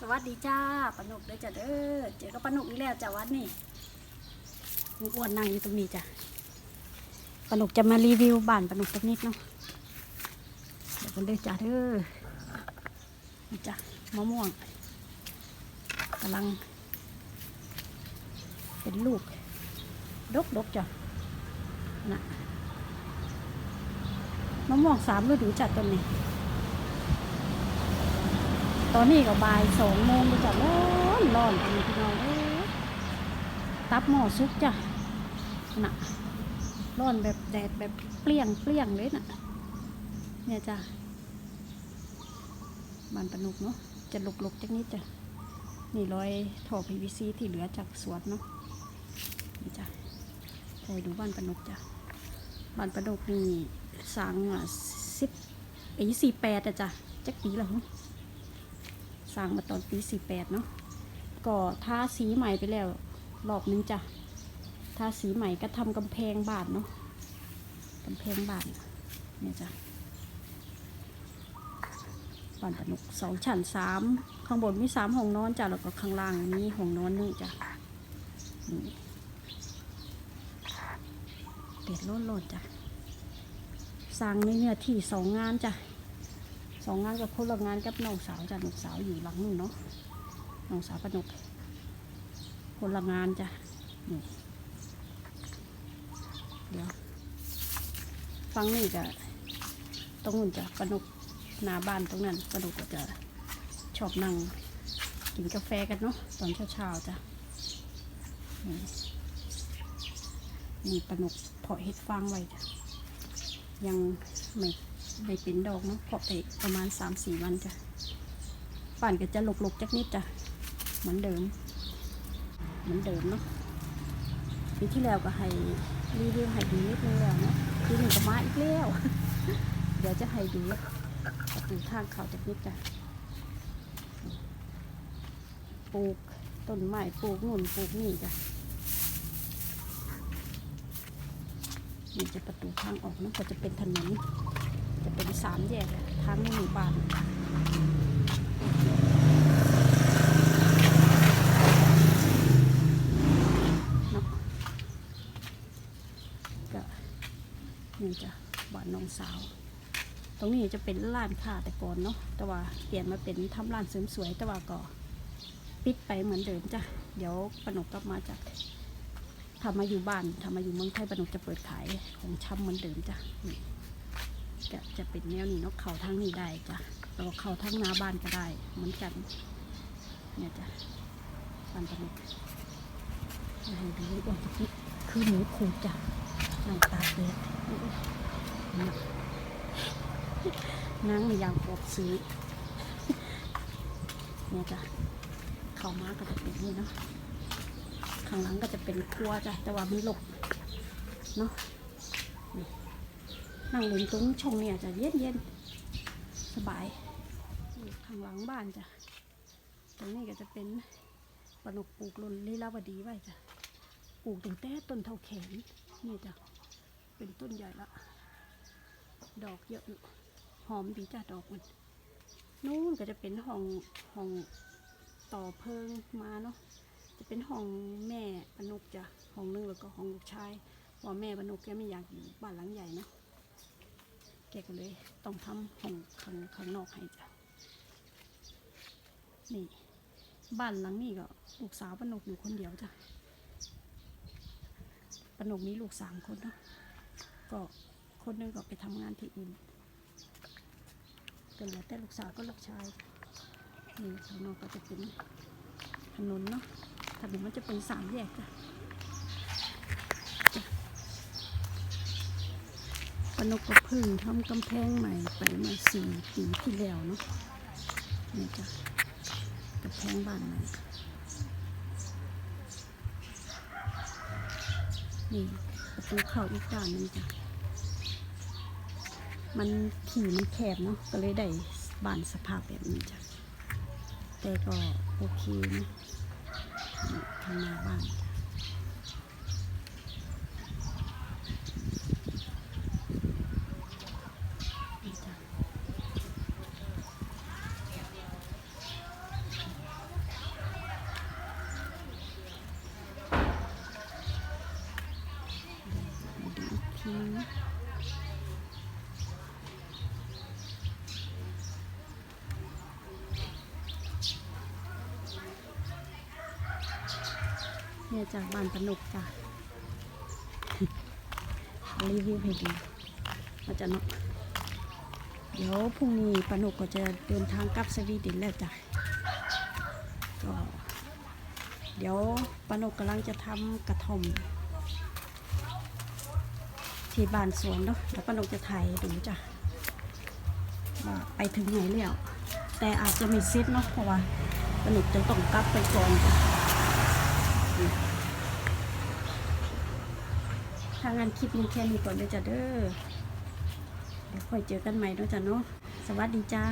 สวัสดีจ้าปนุกเด้อจ้ะเด้อเจอกับปนุกอีกแล้วจ้ะวัดนี่ลุงอ้วนนั่งอยู่ตรงนี้จ้ะปนุกจะมารีวิวบ้านปนุกสักนิดเนาะเดี๋ยวกันเด้อจ้ะเด้อนี่จ้ะมะม่วงกำลัง เป็นลูก ดกดกๆจ้ะนะมะม่วงสามฤดูจ้ะต้นนี้ ตอนนี้ก็บ่ายสองโมงก็จะร้อนร้อนพี่น้องเอ้ยตับหม้อซุกจ้ะน่ะร้อนแบบแดดแบบเปรี้ยงเปรี้ยงเลยน่ะ เนี่ยจ้ะบานปนุกเนาะจะลุกลุกๆจักนิดจ้ะนี่รอยท่อ PVC ที่เหลือจากสวนเนาะนี่จ้ะคอยดูบ้านปนุกจ้ะบ้านปนุกนี่สร้างอะสิบปีสี่แปดอะจ้ะจักปีแล้วเหรอ สร้างมาตอนปี48เนาะก็ทาสีใหม่ไปแล้ว รอบนึงจ้ะทาสีใหม่ก็ทำกำแพงบานเนาะกำแพงบานเนี่ยจ้ะบานปนุกสองชั้นสามข้างบนมีสามห้องนอนจ้ะแล้วก็ข้างล่างมีห้องนอนหนึงจ้ะเด็ดโลดๆจ้ะสร้างในเนื้อที่สองงานจ้ะ สองงานกับคนละงานกับน้องสาวจ้ะน้องสาวอยู่หลังนู่นเนาะน้องสาวปนกคนละงานจ้ะนี่เดี๋ยวฟังนี่จะตรงนู้นจะปนกหน้าบ้านตรงนั้นปนกก็จะชอบนั่งกินกาแฟกันเนาะตอนเช้าๆจ้ะนี่นี่ปนกเพาะเห็ดฟางไว้จ้ะยังไม่ ไม่เป็นดอกเนาะเพาะไปประมาณสามสี่วันจ้ะป่านก็จะหลกๆจักนิดจ้ะเหมือนเดิม เหมือนเดิมเนาะปีที่แล้วก็ให้รีวิวให้ดูนิดนึงแล้วเนาะปีนี้ก็มาอีกแล้ว เดี๋ยวจะให้ดูประตูทางเขาจักนิดจ้ะปลูกต้นไม้ปลูกนู่นปลูกนี่จ้ะนี่จะประตูทางออกเนาะก็จะเป็นถนน สามแยกทางในหมู่บ้านเนาะก็นี่จ้ะบ้านน้องสาว ตรงนี้จะเป็นร้านค้าแต่ก่อนเนาะแต่ว่าเปลี่ยนมาเป็นทำร้านเสริมสวยแต่ว่าก็ปิดไปเหมือนเดิมจ้ะเดี๋ยวปนกกลับมาจากทำมาอยู่บ้านทำมาอยู่เมืองไทยปนกจะเปิดขายของชำเหมือนเดิมจ้ะ จะจะเป็นแนวนี้นาะเขาทั้งนี้ได้จ้ะแล้วเขาทั้งหน้าบ้านก็ได้ เหมือนกัน เนี่ยจ้ะบ้านปนุกให้ดูว่าตะกี้คือหนูขูดจ้ะนั่งตากแดดโอ้ยเนี่ยนั่งในยางปอบซื้อเนี่ยจ้ะเขามาก็จะเป็นนี่เนาะข้างหลังก็จะเป็นครัวจ้ะแต่ว่ามันหลบเนาะ นั่งเล่นตรงชงเนี่ยจะเย็นเย็นสบายข้างหลังบ้านจ้ะตรงนี้ก็จะเป็นปนุกปลูกลนลีลาวดีไว้จ้ะปลูกตั้งแต่ต้นเท่าแขนนี่จ้ะเป็นต้นใหญ่ละ ดอกเยอะอยู่หอมดีจ้ะดอกมันนู่นก็จะเป็นห้องห้องต่อเพิงมาเนาะจะเป็นห้องแม่ปนุกจ้ะห้องนึงแล้วก็ห้องลูกชายเพราะว่าแม่ปนุกแกไม่อยากอยู่บ้านหลังใหญ่นะ แกก็เลยต้องทำห้องข้างข้างนอกให้จ้ะนี่ บ้านหลังนี้ก็ลูกสาวปนกอยู่คนเดียวจ้ะปนกมีลูกสามคนเนาะก็คนหนึงก็ไปทำงานที่อื่นก็เหลือแต่ลูกสาวก็ลูกชายนี่ข้างนอกก็จะเป็นถนนเนาะถนนมันจะเป็นสามแยกจ้ะ ปนกก็เพึ่งทำกำแพงใหม่ไปมาสี่ปีที่แล้วเนาะนี่จ้ะกำแพงบ้านใหม่นี่ประตูเข้าอีกด้านนึงจ้ะมันขี่มันแคบเนาะก็เลยได้บ้านสภาพแบบนี้จ้ะแต่ก็โอเคนะนี่ข้างหน้าบ้านจ้ะนี่จ้ะ เนี่ยจากบ้านปนุกจ้ะรีวิวให้ดูมาจะเนาะเดี๋ยวพรุ่งนี้ปนุกก็จะเดินทางกลับสวีเดนแล้วจ้ะก็เดี๋ยวปนุกกำลังจะทำกระท่อมที่บ้านสวนเนาะแล้วปนุกจะถ่ายดูจ้ะว่าไปถึงไหนแล้วแต่อาจจะไม่เซ็ตเนาะเพราะว่าปนุกจะต้องกลับไปก่อนจ้ะ ทางงานคลิปนี้แค่นี้ก่อนเด้อจ้ะเด้อ เดี๋ยวค่อยเจอกันใหม่เนาะจ้ะเนาะ สวัสดีจ้า